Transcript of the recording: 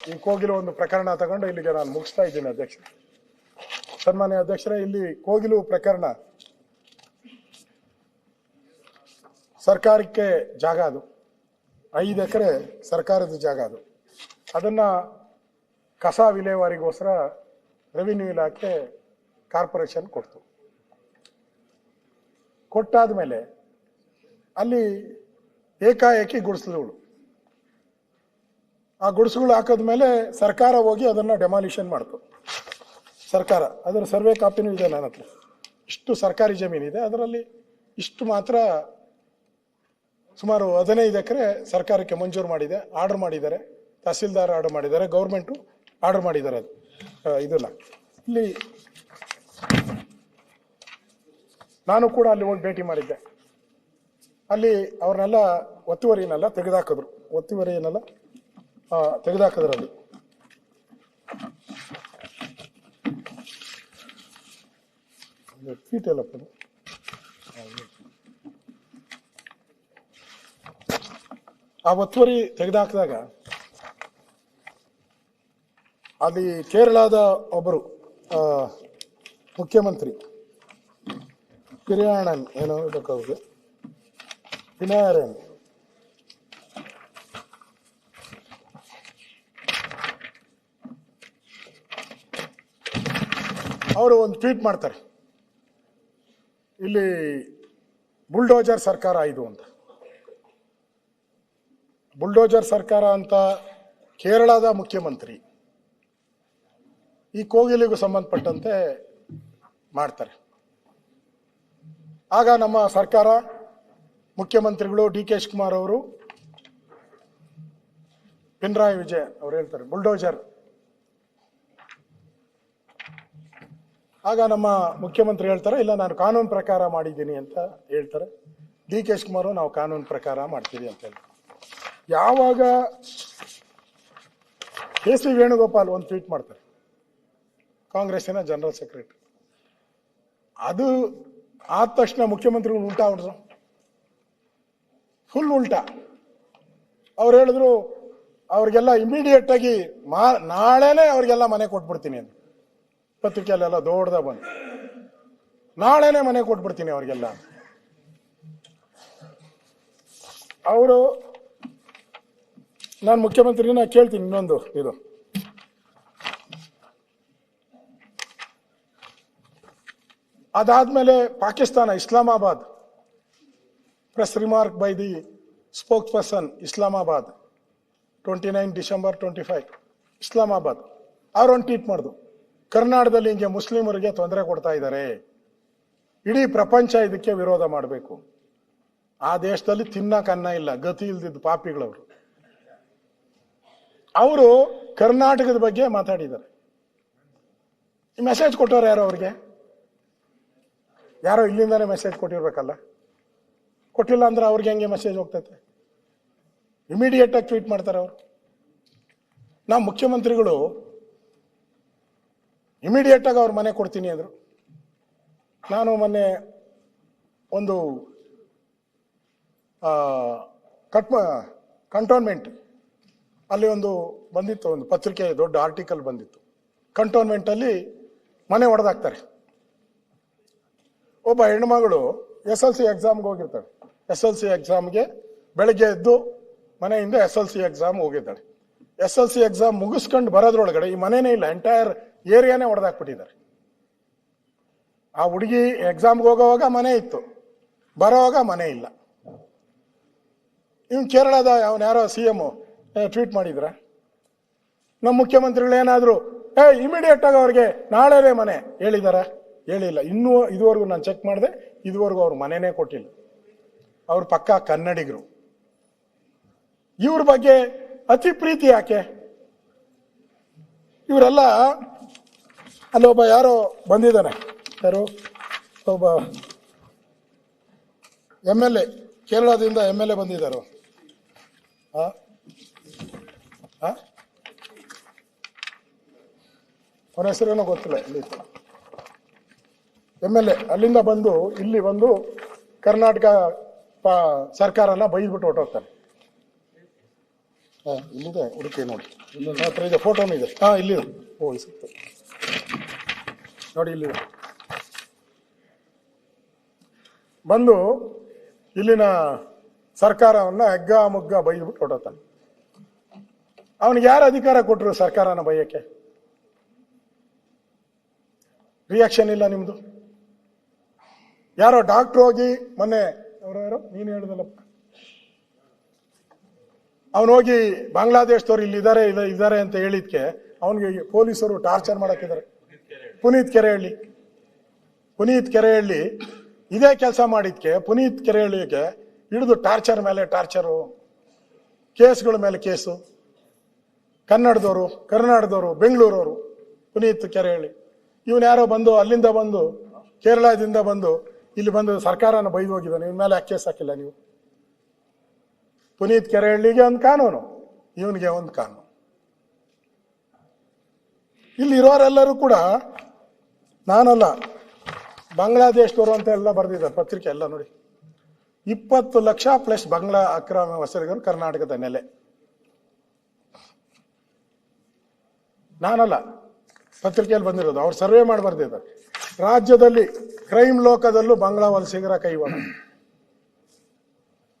ಈ ಕೋಗಿಲು ಒಂದು ಪ್ರಕರಣ ತಗೊಂಡು ಇಲ್ಲಿಗೆ ನಾನು ಮುಗಿಸ್ತಾ ಇದ್ದೀನಿ ಅಧ್ಯಕ್ಷ ಸನ್ಮಾನ್ಯ ಅಧ್ಯಕ್ಷರೇ, ಇಲ್ಲಿ ಕೋಗಿಲು ಪ್ರಕರಣ. ಸರ್ಕಾರಕ್ಕೆ ಜಾಗ ಅದು. ಐದು ಎಕರೆ ಸರ್ಕಾರದ ಜಾಗ ಅದು. ಅದನ್ನ ಕಸ ವಿಲೇವಾರಿಗೋಸ್ಕರ ರೆವಿನ್ಯೂ ಇಲಾಖೆ ಕಾರ್ಪೊರೇಷನ್ ಕೊಡ್ತು. ಕೊಟ್ಟಾದ ಮೇಲೆ ಅಲ್ಲಿ ಏಕಾಏಕಿ ಗುಡಿಸಲುಗಳು ಆ ಗುಡಿಸುಗಳು ಹಾಕಿದ್ಮೇಲೆ ಸರ್ಕಾರ ಹೋಗಿ ಅದನ್ನ ಡೆಮಾಲಿಷನ್ ಮಾಡ್ತು. ಸರ್ಕಾರ, ಅದರ ಸರ್ವೆ ಕಾಪಿನೂ ಇದೆ ನನ್ನ ಹತ್ರ. ಇಷ್ಟು ಸರ್ಕಾರಿ ಜಮೀನಿದೆ ಅದರಲ್ಲಿ ಇಷ್ಟು ಮಾತ್ರ ಸುಮಾರು ಹದಿನೈದು ಎಕರೆ ಸರ್ಕಾರಕ್ಕೆ ಮಂಜೂರು ಮಾಡಿದೆ ಆರ್ಡರ್ ಮಾಡಿದ್ದಾರೆ, ತಹಸೀಲ್ದಾರ್ ಆರ್ಡರ್ ಮಾಡಿದ್ದಾರೆ ಗೌರ್ಮೆಂಟು ಆರ್ಡರ್ ಮಾಡಿದ್ದಾರೆ ಅದು. ಇದೆಲ್ಲ ಇಲ್ಲಿ ನಾನು ಕೂಡ ಅಲ್ಲಿ ಹೋಗಿ ಭೇಟಿ ಮಾಡಿದ್ದೆ. ಅಲ್ಲಿ ಅವ್ರನ್ನೆಲ್ಲ ಒತ್ತುವರಿನೆಲ್ಲ ತೆಗೆದಾಕಿದ್ರು. ಒತ್ತುವರಿಯನ್ನೆಲ್ಲ ಆ, ತೆಗೆದಾಕಿದ್ರು ಅಲ್ಲಿ ಫೀಟ್ ಇದು? ಆ ಒತ್ತುವರಿ ತೆಗೆದಾಕಿದಾಗ ಅಲ್ಲಿ ಕೇರಳದ ಒಬ್ಬರು ಮುಖ್ಯಮಂತ್ರಿ ಕಿರಿಯಾಣನ್ ಏನೋ ಇದಕ್ಕೆ ಅವ್ರಿಗೆ. ಅವರು ಒಂದು ಟ್ವೀಟ್ ಮಾಡ್ತಾರೆ. ಇಲ್ಲಿ ಬುಲ್ಡೋಜರ್ ಸರ್ಕಾರ ಇದು ಅಂತ. ಬುಲ್ಡೋಜರ್ ಸರ್ಕಾರ ಅಂತ ಕೇರಳದ ಮುಖ್ಯಮಂತ್ರಿ ಈ ಕೋಗಿಲಿಗೂ ಸಂಬಂಧಪಟ್ಟಂತೆ ಮಾಡ್ತಾರೆ. ಆಗ ನಮ್ಮ ಸರ್ಕಾರ ಮುಖ್ಯಮಂತ್ರಿಗಳು ಡಿ ಕೆ ಶಿವಕುಮಾರ್ ಅವರು ಪಿನರಾಯಿ ವಿಜಯನ್ ಅವ್ರು ಹೇಳ್ತಾರೆ, ಬುಲ್ಡೋಜರ್ ಆಗ ನಮ್ಮ ಮುಖ್ಯಮಂತ್ರಿ ಹೇಳ್ತಾರೆ, ಇಲ್ಲ, ನಾನು ಕಾನೂನು ಪ್ರಕಾರ ಮಾಡಿದ್ದೀನಿ ಅಂತ ಹೇಳ್ತಾರೆ. ಡಿ ಕೆ ಶಿವಕುಮಾರ್ ನಾವು ಕಾನೂನು ಪ್ರಕಾರ ಮಾಡ್ತೀವಿ ಅಂತ ಹೇಳಿ ಯಾವಾಗ ಕೆ ಸಿ ವೇಣುಗೋಪಾಲ್ ಒಂದು ಟ್ವೀಟ್ ಮಾಡ್ತಾರೆ, ಕಾಂಗ್ರೆಸ್ಸಿನ ಜನರಲ್ ಸೆಕ್ರೆಟರಿ. ಅದು ಆದ ತಕ್ಷಣ ಮುಖ್ಯಮಂತ್ರಿಗಳು ಉಲ್ಟಾ ಹೊಡೆದ್ರು. ಫುಲ್ ಉಲ್ಟಾ. ಅವ್ರು ಹೇಳಿದ್ರು, ಅವ್ರಿಗೆಲ್ಲ ಇಮಿಡಿಯೇಟ್ ಆಗಿ ಮಾ, ನಾಳೆನೆ ಅವ್ರಿಗೆಲ್ಲ ಮನೆ ಕೊಟ್ಬಿಡ್ತೀನಿ ಅಂತ. ಪತ್ರಿಕೆಯಲ್ಲೆಲ್ಲ ದೊಡ್ಡದ ಬಂದು. ನಾಳೆನೆ ಮನೆ ಕೊಟ್ಬಿಡ್ತೀನಿ ಅವ್ರಿಗೆಲ್ಲ. ಅವರು, ನಾನು ಮುಖ್ಯಮಂತ್ರಿನ ಕೇಳ್ತೀನಿ ಇನ್ನೊಂದು ಇದು. ಅದಾದ್ಮೇಲೆ Pakistan, Islamabad. Press remark by the spokesperson Islamabad. Twenty nine December twenty five Islamabad. ಅವ್ರೊಂದು tweet ಮಾಡಿದ್ರು ಕರ್ನಾಟಕದಲ್ಲಿ ಹಿಂಗೆ ಮುಸ್ಲಿಮರಿಗೆ ತೊಂದರೆ ಕೊಡ್ತಾ ಇದ್ದಾರೆ. ಇಡೀ ಪ್ರಪಂಚ ಇದಕ್ಕೆ ವಿರೋಧ ಮಾಡಬೇಕು. ಆ ದೇಶದಲ್ಲಿ ಅನ್ನ ಇಲ್ಲ, ಗತಿ ಇಲ್ದಿದ್ದ ಪಾಪಿಗಳವರು. ಅವರು ಕರ್ನಾಟಕದ ಬಗ್ಗೆ ಮಾತಾಡಿದ್ದಾರೆ. ಮೆಸೇಜ್ ಕೊಟ್ಟವ್ರು ಯಾರೋ ಅವ್ರಿಗೆ? ಯಾರೋ ಇಲ್ಲಿಂದಾನೆ ಮೆಸೇಜ್ ಕೊಟ್ಟಿರ್ಬೇಕಲ್ಲ? ಕೊಟ್ಟಿಲ್ಲ ಅಂದ್ರೆ ಅವ್ರಿಗೆ ಹೆಂಗೆ ಮೆಸೇಜ್ ಹೋಗ್ತೈತೆ? ಇಮಿಡಿಯೇಟ್ ಆಗಿ ಟ್ವೀಟ್ ಮಾಡ್ತಾರೆ ಅವರು. ನಾವು ಮುಖ್ಯಮಂತ್ರಿಗಳು ಇಮಿಡಿಯೇಟ್ ಆಗಿ ಅವ್ರ ಮನೆ ಕೊಡ್ತೀನಿ ಅಂದ್ರು. ನಾನು ಮೊನ್ನೆ ಒಂದು ಕಟ್ ಕಂಟೋನ್ಮೆಂಟ್ ಅಲ್ಲಿ ಒಂದು ಬಂದಿತ್ತು, ಒಂದು ಪತ್ರಿಕೆ, ದೊಡ್ಡ ಆರ್ಟಿಕಲ್ ಬಂದಿತ್ತು. ಕಂಟೋನ್ಮೆಂಟಲ್ಲಿ ಮನೆ ಒಡೆದಾಕ್ತಾರೆ. ಒಬ್ಬ ಹೆಣ್ಮಗಳು ಎಸ್ ಎಲ್ ಸಿ ಎಕ್ಸಾಮ್ಗೆ ಹೋಗಿರ್ತಾಳೆ. ಎಸ್ ಎಲ್ ಸಿ ಎಕ್ಸಾಮ್ಗೆ ಬೆಳಗ್ಗೆ ಎದ್ದು ಮನೆಯಿಂದ ಎಸ್ ಎಲ್ ಸಿ ಎಕ್ಸಾಮ್ ಹೋಗಿದ್ದಾಳೆ. ಎಸ್ ಎಲ್ ಸಿ ಎಕ್ಸಾಮ್ ಮುಗಿಸ್ಕೊಂಡು ಬರೋದ್ರೊಳಗಡೆ ಈ ಮನೆನೇ ಇಲ್ಲ ಎಂಟೈರ್ ಏರಿಯಾನೇ ಹೊಡೆದಾಕ್ಬಿಟ್ಟಿದ್ದಾರೆ ಆ ಹುಡುಗಿ ಎಕ್ಸಾಮ್ಗೆ ಹೋಗೋವಾಗ ಮನೆ ಇತ್ತು. ಬರೋವಾಗ ಮನೆ ಇಲ್ಲ. ಇವ್ನು ಕೇರಳದ ಅವನು ಯಾರೋ ಸಿ ಎಂ ಟ್ವೀಟ್ ಮಾಡಿದ್ರ? ನಮ್ಮ ಮುಖ್ಯಮಂತ್ರಿಗಳು ಏನಾದ್ರು, ಏ ಇಮಿಡಿಯೇಟ್ ಆಗಿ ಅವ್ರಿಗೆ ನಾಳೆನೇ ಮನೆ, ಹೇಳಿದಾರ? ಹೇಳಿಲ್ಲ. ಇನ್ನೂ ಇದುವರೆಗೂ ನಾನು ಚೆಕ್ ಮಾಡಿದೆ, ಇದುವರೆಗೂ ಅವ್ರ ಮನೆನೇ ಕೊಟ್ಟಿಲ್ಲ. ಅವ್ರ ಪಕ್ಕ ಕನ್ನಡಿಗರು. ಇವ್ರ ಬಗ್ಗೆ ಅತಿ ಪ್ರೀತಿ ಯಾಕೆ? ಇವರೆಲ್ಲ ಅಲ್ಲೊಬ್ಬ ಯಾರೋ ಬಂದಿದ್ದಾನೆ. ಯಾರು? ಒಬ್ಬ ಎಂ ಎಲ್ ಎ ಕೇರಳದಿಂದ ಎಂ ಎಲ್ ಎ ಬಂದಿದ್ದಾರೆ? ಅವನ ಹೆಸರೇನೋ ಗೊತ್ತಿಲ್ಲ ಇಲ್ಲಿ. ಎಂ ಎಲ್ ಎ ಅಲ್ಲಿಂದ ಬಂದು ಇಲ್ಲಿ ಬಂದು ಕರ್ನಾಟಕ ಪ- ಸರ್ಕಾರನ ಬೈದ್ಬಿಟ್ಟು ಹೊಟ್ಟೋಗ್ತಾನೆ ಹಾ ಇಲ್ಲಿದೆ ಹುಡುಕಿ ನೋಡಿ. ಹತ್ರ ಇದೆ ಫೋಟೋನು ಇದೆ. ಹಾ ಇಲ್ಲಿದೆ ಓ ಸಿಕ್ತು ನೋಡಿ ಇಲ್ಲಿ. ಬಂದು ಇಲ್ಲಿನ ಸರ್ಕಾರವನ್ನ ಹೆಗ್ಗ ಮುಗ್ಗ ಬೈದ್ಬಿಟ್ಟು ಹೊರಟೋತಾನೆ ಅವನಿಗೆ ಯಾರು ಅಧಿಕಾರ ಕೊಟ್ಟರು ಸರ್ಕಾರನ ಬೈಯಕ್ಕೆ? ರಿಯಾಕ್ಷನ್ ಇಲ್ಲ ನಿಮ್ದು. ಯಾರೋ ಡಾಕ್ಟರ್ ಹೋಗಿ ಮೊನ್ನೆ ಅವರು ಯಾರೋ? ನೀನು ಹೇಳಿದಲ್ಲಪ್ಪ ಅವನು ಹೋಗಿ ಬಾಂಗ್ಲಾದೇಶದವ್ರು ಇಲ್ಲಿ ಇದಾರೆ ಇಲ್ಲ ಇದಾರೆ ಅಂತ ಹೇಳಿದ್ಕೆ ಅವನಿಗೆ ಪೊಲೀಸರು ಟಾರ್ಚರ್ ಮಾಡಕ್ಕಿದ್ದಾರೆ ಪುನೀತ್ ಕೆರೆಹಳ್ಳಿ. ಪುನೀತ್ ಕೆರೆಹಳ್ಳಿ ಇದೇ ಕೆಲಸ ಮಾಡಿದ್ಕೆ, ಪುನೀತ್ ಕೆರೆಹಳ್ಳಿಗೆ ಹಿಡಿದು ಟಾರ್ಚರ್ ಮೇಲೆ ಟಾರ್ಚರು, ಕೇಸ್ಗಳ ಮೇಲೆ ಕೇಸು. ಕನ್ನಡದವರು, ಕರ್ನಾಟಕದವರು, ಬೆಂಗಳೂರವರು, ಪುನೀತ್ ಕೆರೆಹಳ್ಳಿ. ಇವನು ಯಾರೋ ಬಂದು ಅಲ್ಲಿಂದ ಬಂದು, ಕೇರಳದಿಂದ ಬಂದು ಇಲ್ಲಿ ಬಂದು ಸರ್ಕಾರನ ಬೈದು ಹೋಗಿದ್ದಾನೆ. ಇವನ ಮೇಲೆ ಕೇಸ್ ಹಾಕಿಲ್ಲ ನೀವು. ಪುನೀತ್ ಕೆರೆಹಳ್ಳಿಗೆ ಒಂದು ಕಾನೂನು, ಇವನಿಗೆ ಒಂದು ಕಾನೂನು. ಇಲ್ಲಿ ಇರೋರೆಲ್ಲರೂ ಕೂಡ ನಾನಲ್ಲ, ಬಾಂಗ್ಲಾದೇಶದವರು ಅಂತ ಎಲ್ಲ ಬರೆದಿದ್ದಾರೆ, ಪತ್ರಿಕೆ ಎಲ್ಲ ನೋಡಿ. ಇಪ್ಪತ್ತು ಲಕ್ಷ ಪ್ಲಸ್ ಬಾಂಗ್ಲಾ ಅಕ್ರಮ ವಸರಿಗರು ಕರ್ನಾಟಕದ ನೆಲೆ. ನಾನಲ್ಲ, ಪತ್ರಿಕೆಯಲ್ಲಿ ಬಂದಿರೋದು, ಅವ್ರು ಸರ್ವೆ ಮಾಡಿ ಬರ್ದಿದ್ದಾರೆ. ರಾಜ್ಯದಲ್ಲಿ, ಕ್ರೈಮ್ ಲೋಕದಲ್ಲೂ ಬಾಂಗ್ಲಾ ವಲಸಿಗರ ಕೈವಾಡ